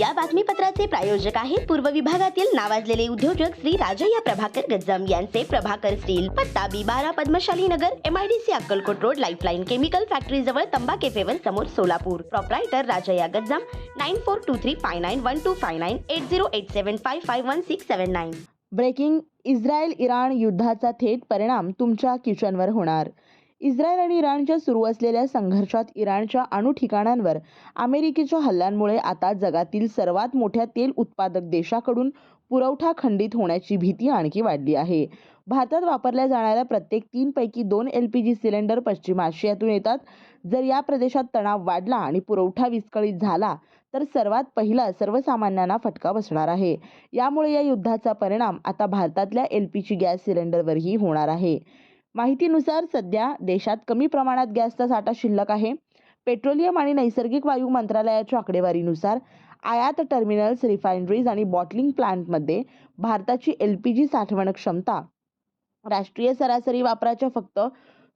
या बातमीपत्राचे प्रायोजक आहेत पूर्व विभागातील नावाजलेले उद्योजक श्री राजय्या प्रभाकर गज्जम यांचे प्रभाकर स्टील पत्ता बी बारा Padmashali Nagar MIDC Akkalkot road Lifeline chemical factory जवळ तंबा केफेवर समोर Solapur. Proprietor Rajayya Gajjam nine four two three five nine one two five nine eight zero eight seven five five one six seven nine breaking Israel Iran युद्धाचा थेट परिणाम तुमच्या किचनवर होणार. Israel आणि इराणच्या सुरू असलेल्या संघर्षात इराणच्या अणु ठिकाणांवर अमेरिकेच्या हल्ल्यांमुळे आता जगातील सर्वात मोठ्या तेल उत्पादक देशाकडून पुरवठा खंडित होण्याची भीती आणखी वाढली आहे. भारतात वापरल्या जाणाऱ्या प्रत्येक तीनपैकी दोन एल पी जी सिलेंडर पश्चिम आशियातून येतात. जर या प्रदेशात तणाव वाढला आणि पुरवठा विस्कळीत झाला तर सर्वात पहिला सर्वसामान्यांना फटका बसणार आहे. यामुळे या युद्धाचा परिणाम आता भारतातल्या एल पी जी गॅस सिलेंडरवरही होणार आहे. माहितीनुसार सध्या देशात कमी प्रमाणात गॅसचा साठा शिल्लक आहे. पेट्रोलियम आणि नैसर्गिक वायू मंत्रालयाच्या आकडेवारीनुसार आयात टर्मिनल्स रिफायनरीज आणि बॉटलिंग प्लांटमध्ये भारताची एल पी जी साठवण क्षमता राष्ट्रीय सरासरी वापराच्या फक्त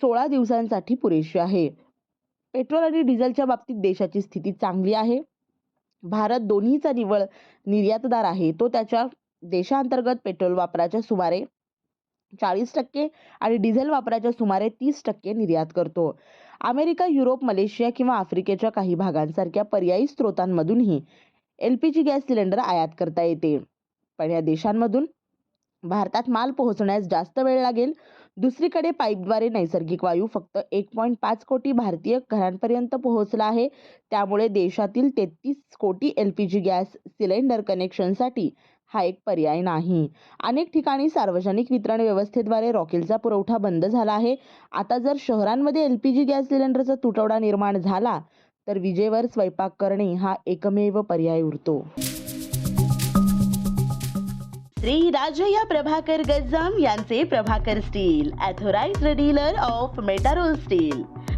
सोळा दिवसांसाठी पुरेशी आहे. पेट्रोल आणि डिझेलच्या बाबतीत देशाची स्थिती चांगली आहे. भारत दोन्हीचा निव्वळ निर्यातदार आहे. तो त्याच्या देशांतर्गत पेट्रोल वापराच्या सुमारे चाळीस टक्के आणि डिझेल वापराच्या सुमारे तीस टक्के निर्यात करतो. अमेरिका युरोप मलेशिया किंवा आफ्रिकेच्या काही भागांसारख्या पर्यायी स्रोतांमधूनही L P G gas cylinder आयात करता येते. पण या देशांमधून भारतात माल पोहोचण्यास जास्त वेळ लागेल. दुसरीकडे पाईपद्वारे नैसर्गिक वायू फक्त एक पॉईंट पाच कोटी भारतीय घरांपर्यंत पोहोचला आहे. त्यामुळे देशातील तेहतीस कोटी L P G gas cylinder कनेक्शनसाठी हा एक पर्याय नाही. अनेक ठिकाणी सार्वजनिक वितरण व्यवस्थेद्वारे रॉकेलचा पुरवठा बंद झाला आहे. आता जर शहरांमध्ये एल पी जी गॅस सिलेंडरचा तुटवडा निर्माण झाला तर विजेवर स्वयंपाक करणे हा एकमेव पर्याय उरतो. श्री राजया प्रभाकर गजाम यांचे Prabhakar steel authorised dealer of Metarol steel.